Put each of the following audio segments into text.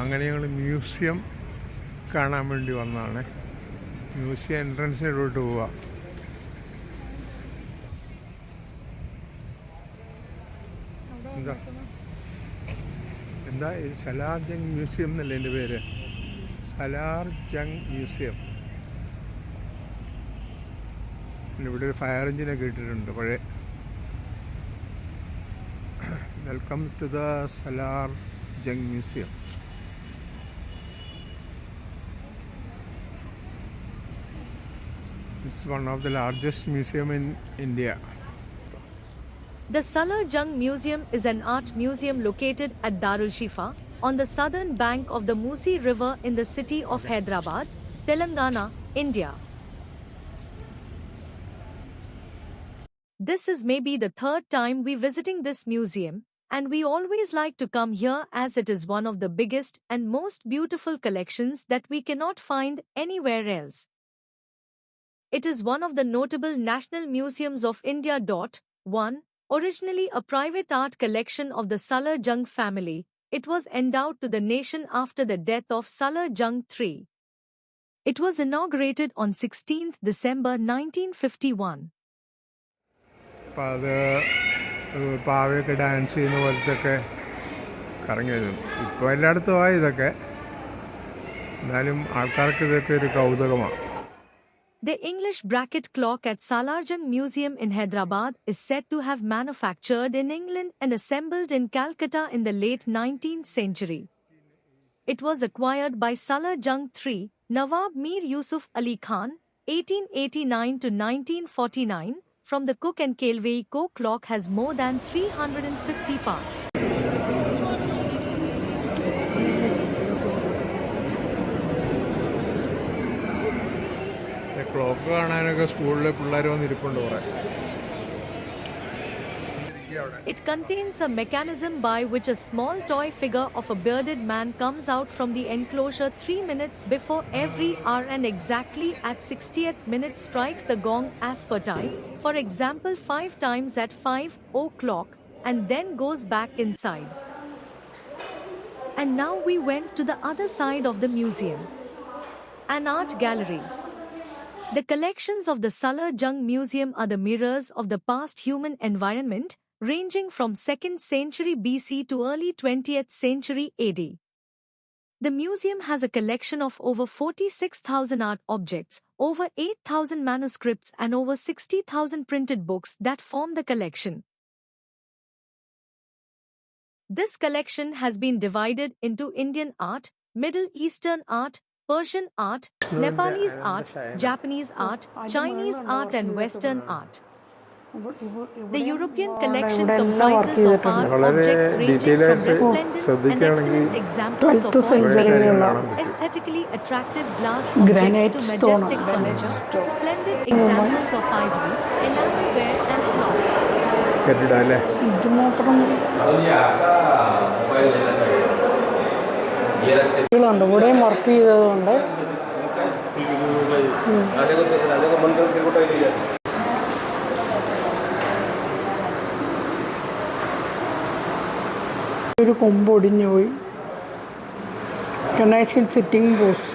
അങ്ങനെ ഞങ്ങൾ മ്യൂസിയം കാണാൻ വേണ്ടി വന്നതാണ് മ്യൂസിയം എൻട്രൻസിലോട്ട് പോവുക എന്താ? എന്താ? ഇത് സലാർ ജംഗ് മ്യൂസിയം എന്നല്ലേ എന്റെ പേര്? സലാർ ജംഗ് മ്യൂസിയം. പിന്നെ ഇവിടെ ഒരു ഫയർ എഞ്ചിനെ ഇട്ടിട്ടുണ്ട് പഴയ welcome to the Salar Jung museum It's one of the largest museum in India. The Salar Jung Museum is an art museum located at Darul Shifa on the southern bank of the Musi River in the city of Hyderabad, Telangana, India. This is maybe the third time we visiting this museum and we always like to come here as it is one of the biggest and most beautiful collections that we cannot find anywhere else. It is one of the notable national museums of India. Dot, 1. Originally a private art collection of the Salar Jung family, it was endowed to the nation after the death of Salar Jung III. It was inaugurated on 16th December 1951. അപ്പം അത് ഏഹ് പാവയൊക്കെ dance ചെയ്യുന്ന പോലത്തെ ഒക്കെ കറങ്ങി വരും ഇപ്പോൾ എല്ലായിടത്തും ആയി ഇതൊക്കെ എന്നാലും ആൾക്കാർക്ക് ഇതൊക്കെ ഒരു കൗതുകമാണ് The English bracket clock at Salarjung Museum in Hyderabad is said to have manufactured in England and assembled in Calcutta in the late 19th century. It was acquired by Salar Jung III, Nawab Mir Yusuf Ali Khan, 1889 to 1949. From the Cook and Kelvey Co clock has more than 350 parts. Clock കാണാനൊക്കെ സ്കൂളിൽ പിള്ളേർ വന്നിരിപ്പുണ്ട് കുറേ It contains a mechanism by which a small toy figure of a bearded man comes out from the enclosure 3 minutes before every hour and exactly at 60th minute strikes the gong as per time, for example 5 times at 5 o'clock, and then goes back inside. And now we went to the other side of the museum. An art gallery. The collections of the Salar Jung Museum are the mirrors of the past human environment, ranging from 2nd century BC to early 20th century AD. The museum has a collection of over 46,000 art objects, over 8,000 manuscripts, and over 60,000 printed books that form the collection. This collection has been divided into Indian art, Middle Eastern art, Persian art, Nepalese art, Japanese art, Chinese art, and Western art. The European collection comprises of art objects ranging from resplendent and excellent examples of architecture, aesthetically attractive glass objects to majestic furniture, splendid examples of ivory, enamelware, and clocks. കെട്ടിടം അല്ലേ ഇത് മാത്രം ണ്ട് ഇവിടെയും work ചെയ്തതുകൊണ്ട്. ഒരു കൊമ്പ് ഒടിഞ്ഞു പോയി. കണക്ഷൻ സിറ്റിംഗ് ബോസ്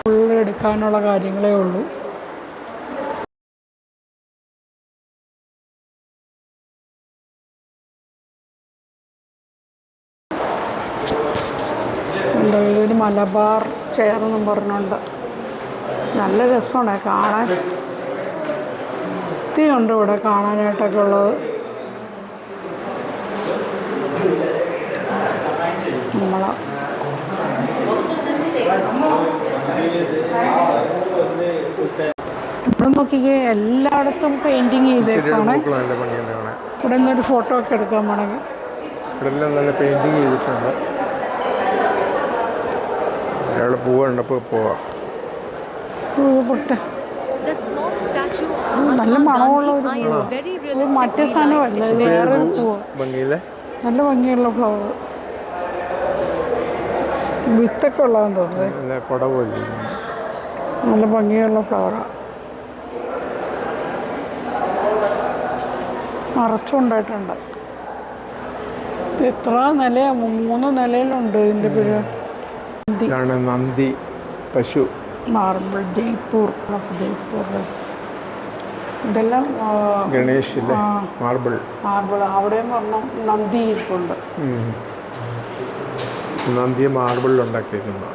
ഫുള്ള് എടുക്കാനുള്ള കാര്യങ്ങളേ ഉള്ളൂ. മലബാർ ചെയർ എന്നും പറഞ്ഞുകൊണ്ട് നല്ല രസമാണ് കാണാൻ. ഒത്തിരിയുണ്ട് ഇവിടെ കാണാനായിട്ടൊക്കെ ഉള്ളത്. നമ്മളെ ഇവിടെ നോക്കിക്കേ എല്ലായിടത്തും പെയിന്റിങ് ചെയ്തേക്കാണ് ഇവിടെ നിന്നൊരു ഫോട്ടോ ഒക്കെ എടുക്കാൻ വേണമെങ്കിൽ ഇവിടെ നല്ല പെയിന്റിങ് ചെയ്തിട്ടുണ്ട്. ഒരാൾ പോവാണ്ടപ്പോൾ പോവാം. നല്ല മണമുള്ള ഒരു മറ്റേ സാധനമല്ല? വേറെ. ഭംഗിയിലെ? നല്ല ഭംഗിയുള്ള ഫ്ലവർ വിത്തൊക്കെ ഉള്ളതെന്ന് തോന്നുന്നത് നല്ല ഭംഗിയുള്ള ഫ്ലവറാണ് നിറച്ചുണ്ടായിട്ടുണ്ട് ഇത് എത്ര നിലയാ? മൂന്ന് നിലയിലുണ്ട് ഇതിന്റെ പേര് ഇതാണ് നന്ദി. പശു. മാർബിൾ ജയ്പൂർ ജയ്പൂർ ഇതെല്ലാം ഗണേഷ് മാർബിൾ. മാർബിൾ. അവിടെയും പറഞ്ഞ നന്ദി ഇരിപ്പുണ്ട്. നന്ദി മാർബിളിൽ ഉണ്ടാക്കിയിരിക്കുന്ന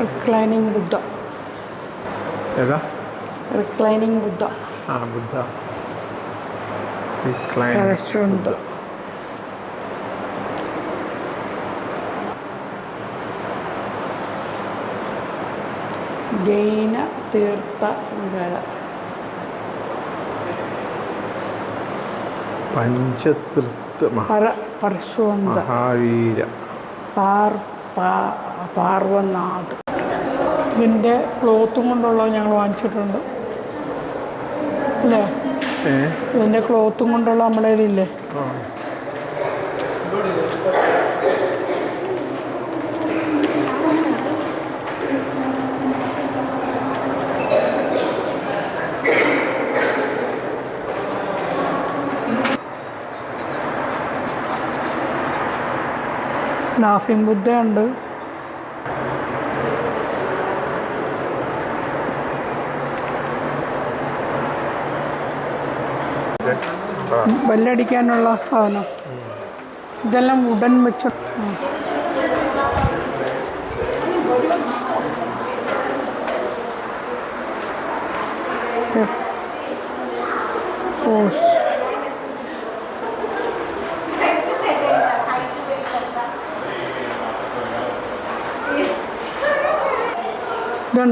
റിക്ലൈനിങ് ബുദ്ധ ഏതാ? റിക്ലൈനിങ് ബുദ്ധ ആ ബുദ്ധ. റിക്ലൈനിങ് കഴച്ചുണ്ട് ജൈന തീർത്ഥ പര പരശുവന്ത. മഹാവീര. പാർവനാഥ്. ഇതിന്റെ ക്ലോത്തും കൊണ്ടുള്ളത് ഞങ്ങൾ വാങ്ങിച്ചിട്ടുണ്ട്. അല്ലേ? ഇതിന്റെ ക്ലോത്തും കൊണ്ടുള്ള നമ്മുടെ കയ്യിലില്ലേ ലാഫിംഗ് ബുദ്ധയുണ്ട്. ബെല്ലടിക്കാനുള്ള സാധനം. ഇതെല്ലാം ഉടൻ വെച്ച്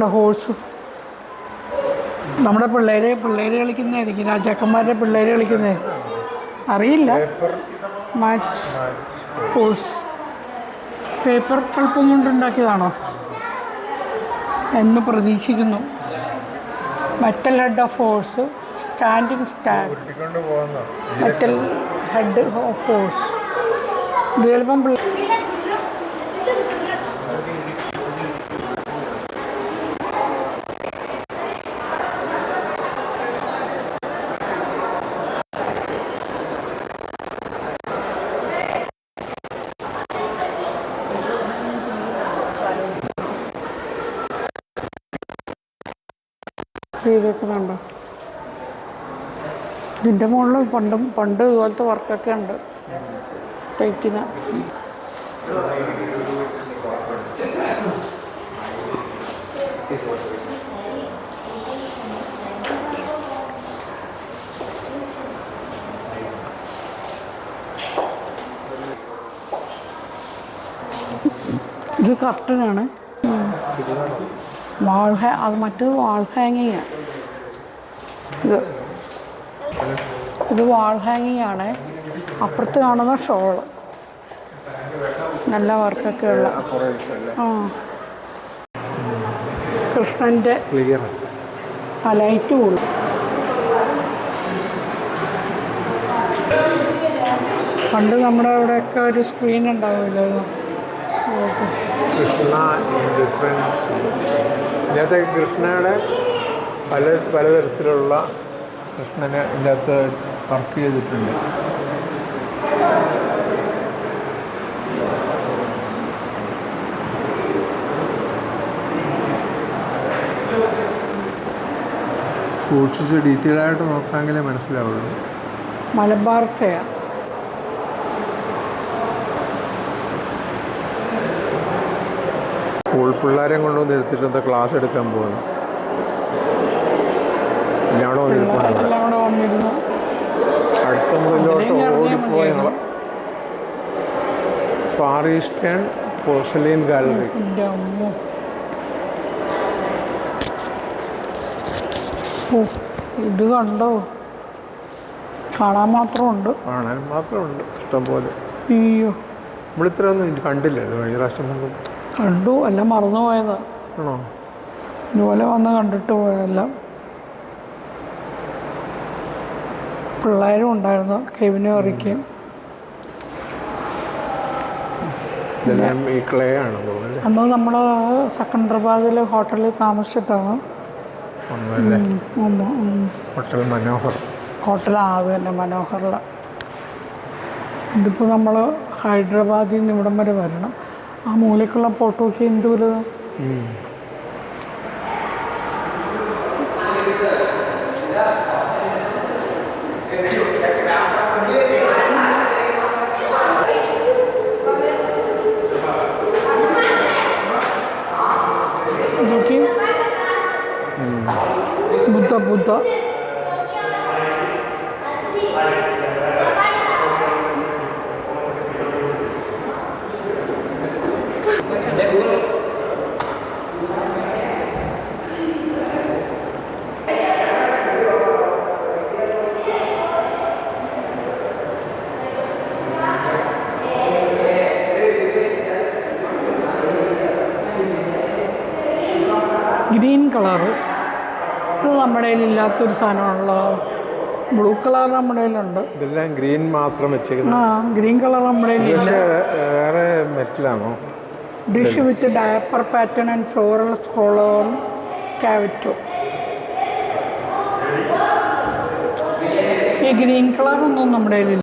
ഇതുണ്ടോ ഹോഴ്സ് നമ്മുടെ പിള്ളേരെ പിള്ളേര് കളിക്കുന്നതായിരിക്കും രാജാക്കന്മാരുടെ പിള്ളേര് കളിക്കുന്നത് അറിയില്ല. പേപ്പർ മാച്ച് ഹോഴ്സ് പേപ്പർ പൾപ്പും കൊണ്ടുണ്ടാക്കിയതാണോ എന്ന് പ്രതീക്ഷിക്കുന്നു. Metal head of horse standing stand metal head of horse ഇത് ചിലപ്പം ചെയ്തേക്കുന്നുണ്ടോ. ഇതിന്റെ മുകളിൽ പണ്ടും പണ്ട് ഇതുപോലത്തെ വർക്കൊക്കെ ഉണ്ട്. തയ്ക്കുന്ന. ഇത് കർട്ടനാണ്. വാൾ ഹാ അത് മറ്റേത് വാൾ ഹാങ്ങിങ് ഇത് വാൾ ഹാങ്ങിങ് ആണ്. അപ്പുറത്ത് കാണുന്ന ഷോൾ നല്ല വർക്കൊക്കെ ഉള്ള. ആ. കൃഷ്ണന്റെ ആ ലൈറ്റ് കൂടും പണ്ട് നമ്മുടെ അവിടെയൊക്കെ ഒരു സ്ക്രീൻ ഉണ്ടാവില്ലായിരുന്നു കൃഷ്ണ ഡിഫറൻസ് ഇതിനകത്ത് കൃഷ്ണയുടെ പല പലതരത്തിലുള്ള കൃഷ്ണന് ഇതിനകത്ത് വർക്ക് ചെയ്തിട്ടുണ്ട്. സൂക്ഷിച്ച് ഡീറ്റെയിൽ ആയിട്ട് നോക്കാമെങ്കിലേ മനസ്സിലാവുള്ളൂ. മലബാർത്തയാ സ്കൂൾ പിള്ളേരെയും കൊണ്ടുവന്ന് എടുത്തിട്ടെന്താ ക്ലാസ് എടുക്കാൻ പോകുന്നു എല്ലാം കൂടെ വന്നിരിപ്പുണ്ട്? ഇവിടെ. എല്ലാം കൂടെ വന്നിരുന്നു. അടുത്ത ഓടിപ്പോയുള്ള ഫാർ ഈസ്റ്റേൺ പോസലീൻ ഗാലറി. ഇത് കണ്ടോ? കാണാൻ മാത്രമുണ്ട്. കാണാൻ മാത്രമുണ്ട് ഇഷ്ടംപോലെ. അയ്യോ. നമ്മളിത്രയൊന്നും കണ്ടില്ലല്ലോ കഴിഞ്ഞ പ്രാവശ്യം കണ്ടു എല്ലാം മറന്നുപോയത്. ആണോ? ഇതുപോലെ വന്ന് കണ്ടിട്ട് പോയെല്ലാം പിള്ളേരും ഉണ്ടായിരുന്നു കെവിനും അറിക്കും അന്ന് നമ്മൾ സെക്കൻഡറാബാദിൽ ഹോട്ടലിൽ താമസിച്ചിട്ടാണ്. ഹോട്ടൽ മനോഹർ. ഹോട്ടൽ ആവ് തന്നെ മനോഹറിൽ ഇതിപ്പോൾ നമ്മൾ ഹൈദരാബാദിൽ നിന്ന് ഇവിടം വരെ വരണം. ആ മൂലക്കുള്ള ഫോട്ടോയ്ക്ക് എന്ത് വലുത് ഇതൊക്കെ ബുദ്ധ ബുദ്ധ ഗ്രീൻ കളറ് ഇത് നമ്മുടെ കയ്യിൽ ഇല്ലാത്തൊരു സാധനമാണല്ലോ. ബ്ലൂ കളർ നമ്മുടെ കയ്യിലുണ്ട്. ഇതെല്ലാം ഗ്രീൻ മാത്രം വെച്ചിരിക്കുന്നത് ആ ഗ്രീൻ കളർ നമ്മുടെ കയ്യിലില്ല. വേറെ മെറ്റലാണോ dish with diaper pattern and floral scroll on cavetto ഈ ഗ്രീൻ കളറൊന്നും നമ്മുടെ കയ്യിലില്ല.